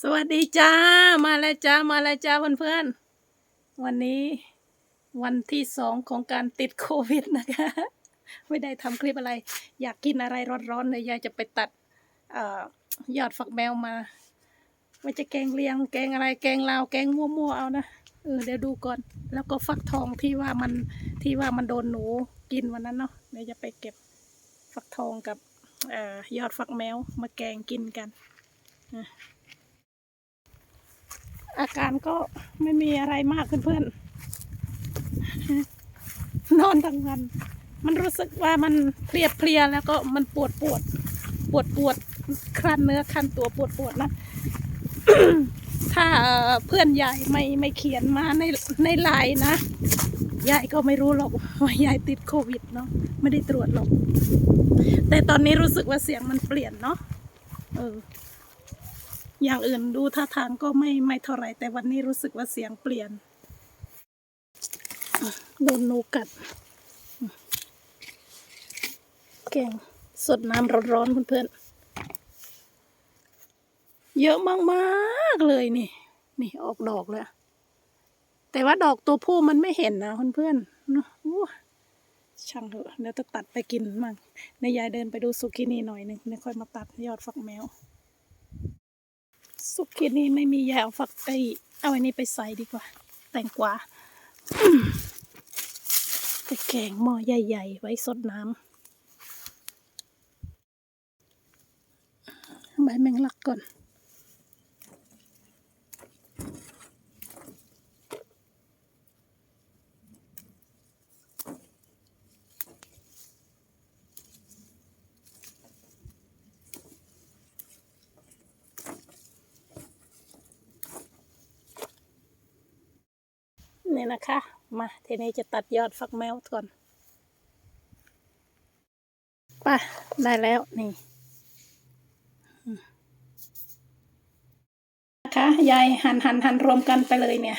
สวัสดีจ้า มาแล้วจ้า มาแล้วจ้าเพื่อนๆ วันนี้วันที่สองของการติดโควิดนะคะ ไม่ได้ทำคลิปอะไร อยากกินอะไรร้อนๆเลยยายจะไปตัดอยอดฝักแมวมาว่าจะแกงเลียง แกงอะไร แกงลาว แกงมั่วๆ เอานะ เออเดี๋ยวดูก่อน แล้วก็ฟักทองที่ว่ามันที่ว่ามันโดนหนูกินวันนั้นเนาะ เดี๋ยวจะไปเก็บฟักทองกับอยอดฝักแมวมาแกงกินกันอ อาการก็ไม่มีอะไรมากเพื่อนๆ นอนทั้งวัน มันรู้สึกว่ามันเพลียเพลียๆแล้วก็มันปวดปวด ปวดปวดคลั่นเนื้อคลันตัวปวดปวดนะ ถ้าเอ่อเพื่อนยายไม่ไม่เขียนมาในในไลน์นะ ยายก็ไม่รู้หรอกว่ายายติดโควิดเนาะ ไม่ได้ตรวจหรอก แต่ตอนนี้รู้สึกว่าเสียงมันเปลี่ยนเนาะ เออ อย่างอื่นดูท่าทางก็ไม่ไม่เท่าไรแต่วันนี้รู้สึกว่าเสียงเปลี่ยนโดนนูกัดแกงสดน้ำร้อนๆเพื่อนๆเยอะมากๆเลยนี่ นี่ออกดอกแล้ว แต่ว่าดอกตัวผู้มันไม่เห็นนะเพื่อนๆเนอะอู้ช่างเถอะเดี๋ยวจะตัดไปกินมั่งในยายเดินไปดูสุกินีหน่อยหนึ่งไม่ค่อยมาตัดยอดฝักแมว สุกี้นี่ไม่มียาเอาฝักไอเอาอันนี้ไปใส่ดีกว่า แตงกวาแต่แกงหม้อใหญ่ๆ ไว้สดน้ำใบแมงลักก่อน นะคะ มาทีนี้จะตัดยอดฟักแมวก่อนป่ะได้แล้วนี่นะคะยายหันหันหันรวมกันไปเลยเนี่ย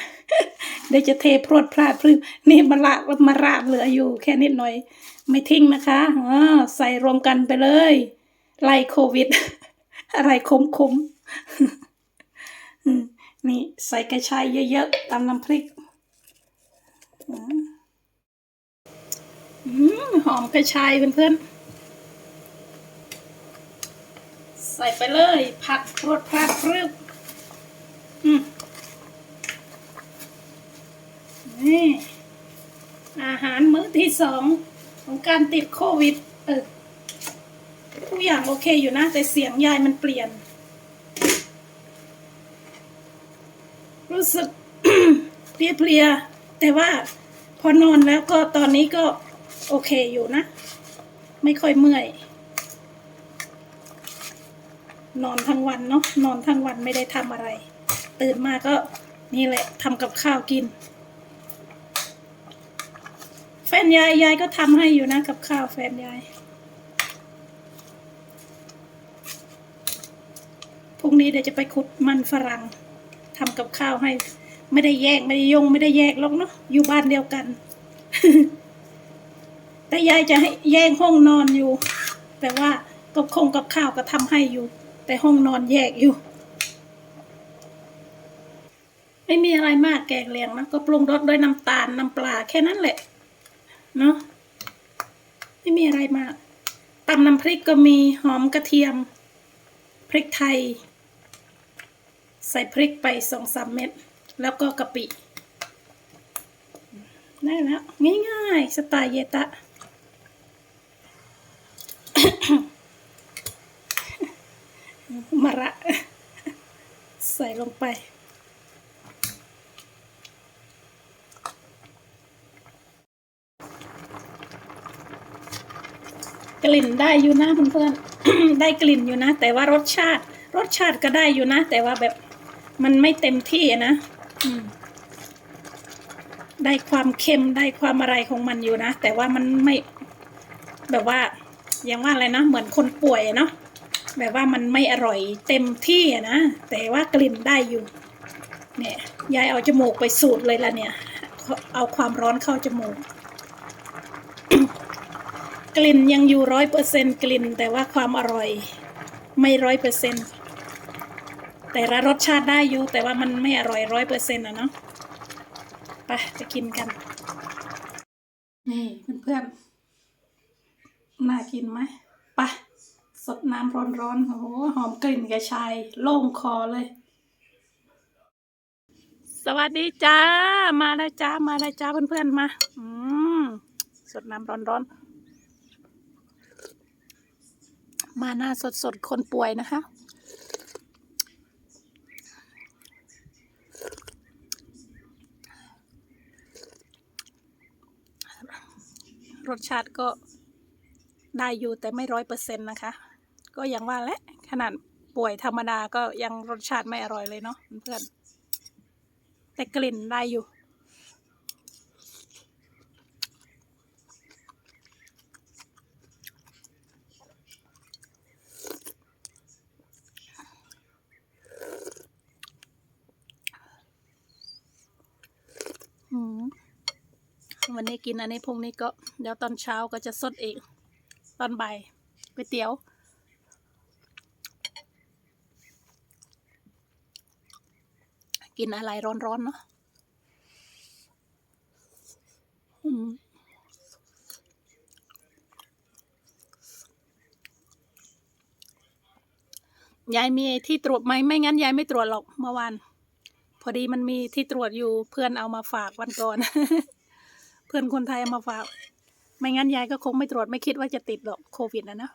เดี๋ยวจะเทพรวดพลาดพรึงนี่มาละมาราดเหลืออยู่ แค่นิดหน่อย ไม่ทิ้งนะคะอ๋อใส่รวมกันไปเลย ไล่โควิด อะไรคมคมๆอืมนี่ใส่กระชายเยอะๆตามน้ำพริก หอมกระชายเพื่อนๆ ใส่ไปเลย ผักรสพราดพรึบอืมนี่อาหารมื้อที่สองของการติดโควิด เออทุกอย่างโอเคอยู่นะ แต่เสียงยายมันเปลี่ยน รู้สึกเพลียๆ แต่ว่าพอนอนแล้วก็ตอนนี้ก็โอเคอยู่นะ ไม่ค่อยเมื่อย นอนทั้งวันเนาะนอนทั้งวันไม่ได้ทำอะไร ตื่นมาก็นี่แหละทำกับข้าวกิน แฟนยายยายก็ทำให้อยู่นะกับข้าวแฟนยายพรุ่งนี้เดี๋ยวจะไปขุดมันฝรั่งทำกับข้าวให้ ไม่ได้แยกไม่ได้ยงไม่ได้แยกหรอกเนาะอยู่บ้านเดียวกัน แต่ยายจะให้แยกห้องนอนอยู่ แต่ว่ากับคงกับข้าวก็ทำให้อยู่ แต่ห้องนอนแยกอยู่ ไม่มีอะไรมากแกงเลียงนะก็ปรุงรสด้วยน้ำตาลน้ำปลาแค่นั้นแหละ เนาะไม่มีอะไรมากตำน้ำพริกก็มีหอมกระเทียม พริกไทย ใส่พริกไปสองสามเม็ด แล้วก็กะปิได้แล้ว ง่ายๆ สไตล์เยตะมะระ ใส่ลงไปกลิ่นได้อยู่นะเพื่อนๆ ได้กลิ่นอยู่นะ แต่ว่ารสชาติ รสชาติก็ได้อยู่นะ แต่ว่าแบบมันไม่เต็มที่นะ ได้ความเค็มได้ความอะไรของมันอยู่นะ แต่ว่ามันไม่ แบบว่าอย่างว่าอะไรนะเหมือนคนป่วยเนาะแบบว่ามันไม่อร่อยเต็มที่นะแต่ว่ากลิ่นได้อยู่ เนี่ยยายเอาจมูกไปสูดเลยละเนี่ย เอาความร้อนเข้าจมูก กลิ่นยังอยู่ร้อยเปอร์เซ็นกลิ่น แต่ว่าความอร่อย ไม่ร้อยเปอร์เซ็น แต่ละรสชาติได้อยู่แต่ว่ามันไม่อร่อยร้อยเปอร์เซ็นต์อะเนาะไปจะกินกัน นี่เพื่อนๆน่ากินไหมไปสดน้ำร้อนๆโอ้โหหอมกลิ่นกระชาย โล่งคอเลย สวัสดีจ้า มาแล้วจ้า มาแล้วจ้าเพื่อนๆมาอืมสดน้ำร้อนๆมาหน้าสดๆคนป่วยนะคะ รสชาติก็ได้อยู่แต่ไม่ร้อยเปอร์เซ็นต์นะคะ ก็อย่างว่าแหละขนาดป่วยธรรมดาก็ยังรสชาติไม่อร่อยเลยเนาะเพื่อนแต่กลิ่นได้อยู่ วันนี้กินอันนี้พรุ่งนี้ก็เดี๋ยวตอนเช้าก็จะสดเองตอนบ่ายก๋วยเตี๋ยวกินอะไรร้อนๆเนาะยายมีที่ตรวจไหมไม่งั้นยายไม่ตรวจหรอกเมื่อวาน พอดีมันมีที่ตรวจอยู่เพื่อนเอามาฝากวันก่อน พื่อนคนไทยเอามาฝาก ไม่งั้นยายก็คงไม่ตรวจไม่คิดว่าจะติดหรอกโควิดนะนะ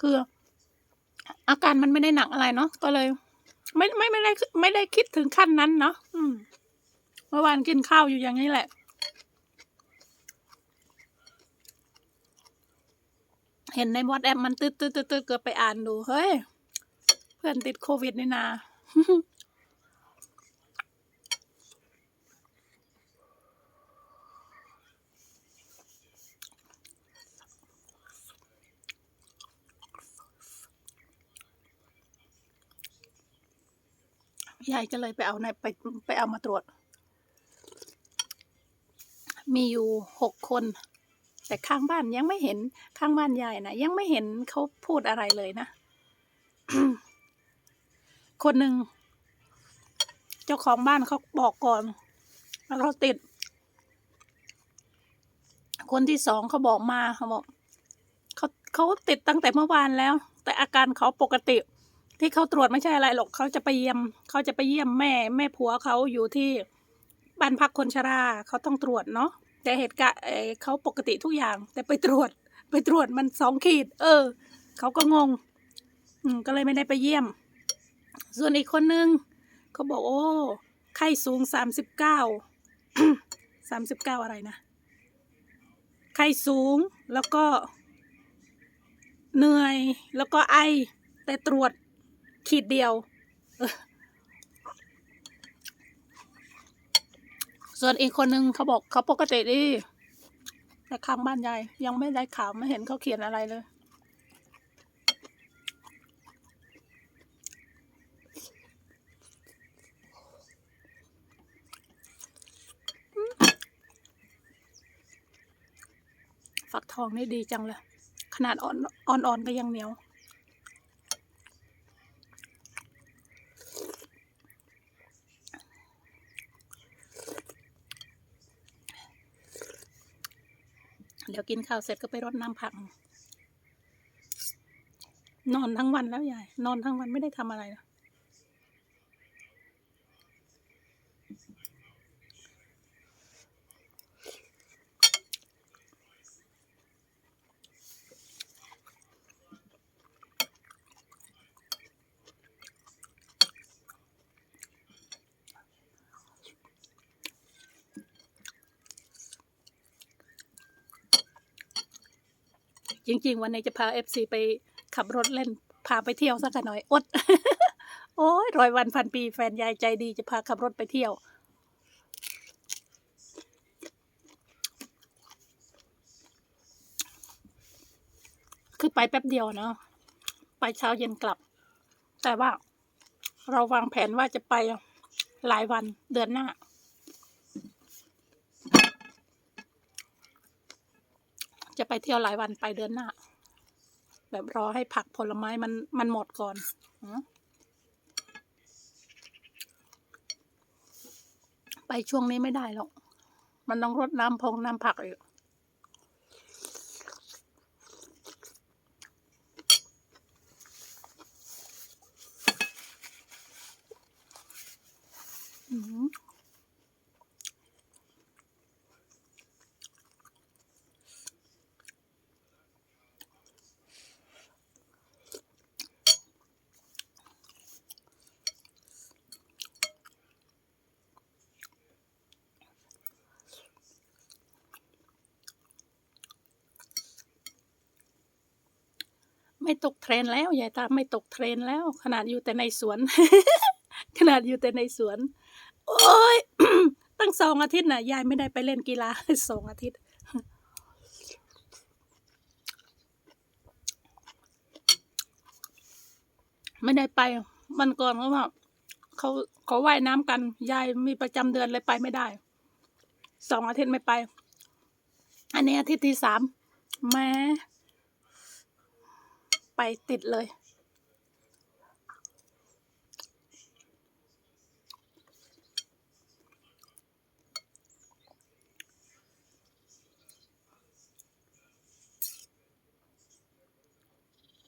คือ อาการมันไม่ได้หนักอะไรเนาะ ก็เลย ไม่ไม่ไม่ได้ไม่ได้คิดถึงขั้นนั้นเนาะอืมเมื่อวานกินข้าวอยู่อย่างนี้แหละ เห็นในวอตแอปมันตืดตืดตืดตืดเกือบไปอ่านดู เฮ้ย เพื่อนติดโควิดนี่นา ยายก็เลยไปเอาในไปไปเอามาตรวจ มีอยู่หกคน แต่ข้างบ้านยังไม่เห็นข้างบ้านยายนะยังไม่เห็นเขาพูดอะไรเลยนะ คนหนึ่งเจ้าของบ้านเขาบอกก่อนแล้วเราติด คนที่สองเขาบอกมาเขาบอกเขาเขาติดตั้งแต่เมื่อวานแล้ว แต่อาการเขาปกติ ที่เขาตรวจไม่ใช่อะไรหรอกเขาจะไปเยี่ยมเขาจะไปเยี่ยมแม่แม่ผัวเขาอยู่ที่บ้านพักคนชราเขาต้องตรวจเนาะแต่เหตุการณ์เขาปกติทุกอย่าง แต่ไปตรวจ ไปตรวจมันสองขีด เออเขาก็งง อืมก็เลยไม่ได้ไปเยี่ยม ส่วนอีกคนนึงเขาบอกโอ้ไข้สูงสามสิบเก้าสามสิบเก้าอะไรนะไข้สูงแล้วก็เหนื่อยแล้วก็ไอแต่ตรวจ ขีดเดียว ส่วนอีกคนนึงเขาบอกเขาปกติดีแต่ข้างบ้านยายยังไม่ได้ข่าวไม่เห็นเขาเขียนอะไรเลยฝักทองนี่ดีจังเลย ขนาดอ่อนอ่อนๆก็ยังเหนียว เดี๋ยว กินข้าวเสร็จก็ไปรดน้ำผัก นอนทั้งวันแล้วยายนอนทั้งวันไม่ได้ทำอะไรนะ จริง ๆ วันนี้จะพาเอฟซีไปขับรถเล่น พาไปเที่ยวสักหน่อยอด โอ้ยร้อยวันพันปีแฟนยายใจดีจะพาขับรถไปเที่ยว คือไปแป๊บเดียวเนาะไปเช้าเย็นกลับ แต่ว่าเราวางแผนว่าจะไปหลายวันเดือนหน้า จะไปเที่ยวหลายวันไปเดือนหน้า แบบรอให้ผักผลไม้มันมันหมดก่อนอไปช่วงนี้ไม่ได้หรอก มันต้องรดน้ำพงน้ำผักอีกอืม ไม่ตกเทรนแล้วยายตาไม่ตกเทรนแล้ว ขนาดอยู่แต่ในสวน ขนาดอยู่แต่ในสวน โอ้ยตั้งสองอาทิตย์น่ะยายไม่ได้ไปเล่นกีฬาสองอาทิตย์ไม่ได้ไปมันก่อนเขาว่าเขาเขาว่ายน้ำกัน ยายมีประจำเดือนเลยไปไม่ได้ สองอาทิตย์ไม่ไป อันนี้อาทิตย์ที่สามแม้ ไปติดเลย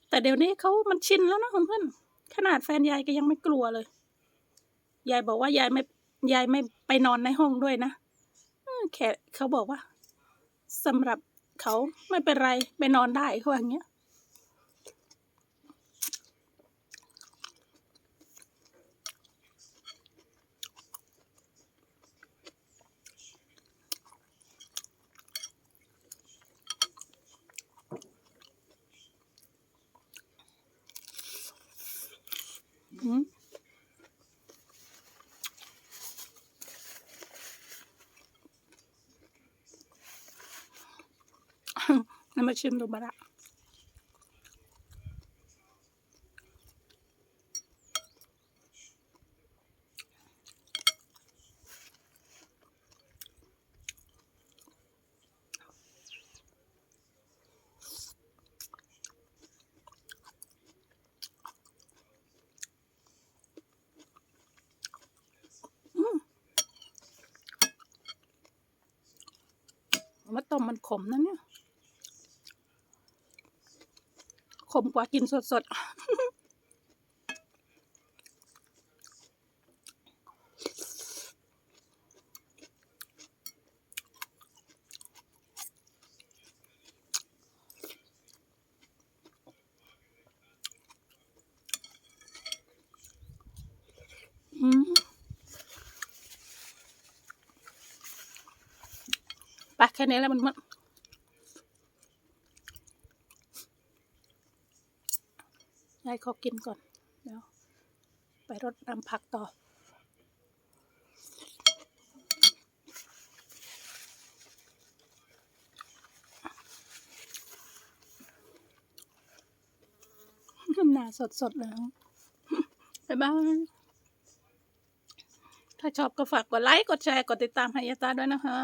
แต่เดี๋ยวนี้เขามันชินแล้วนะเพื่อนๆขนาดแฟนยายก็ยังไม่กลัวเลย ยายบอกว่ายายไม่ยายไม่ไปนอนในห้องด้วยนะแค่เขาบอกว่าสำหรับเขาไม่เป็นไรไปนอนได้เขาว่าอย่างเงี้ย อืมน้ำมาชิมดูบาระมะต้ มมันขมนะเนี่ย ขมกว่ากินสดๆอืมไปแค่นี้แล้วมันมันให้เขากินก่อนเดี๋ยวไปรดน้ำผักต่อหนาสดๆแล้วบ๊ายบาย ถ้าชอบก็ฝากกดไลค์ กดแชร์ กดติดตามให้ยาตาด้วยนะคะ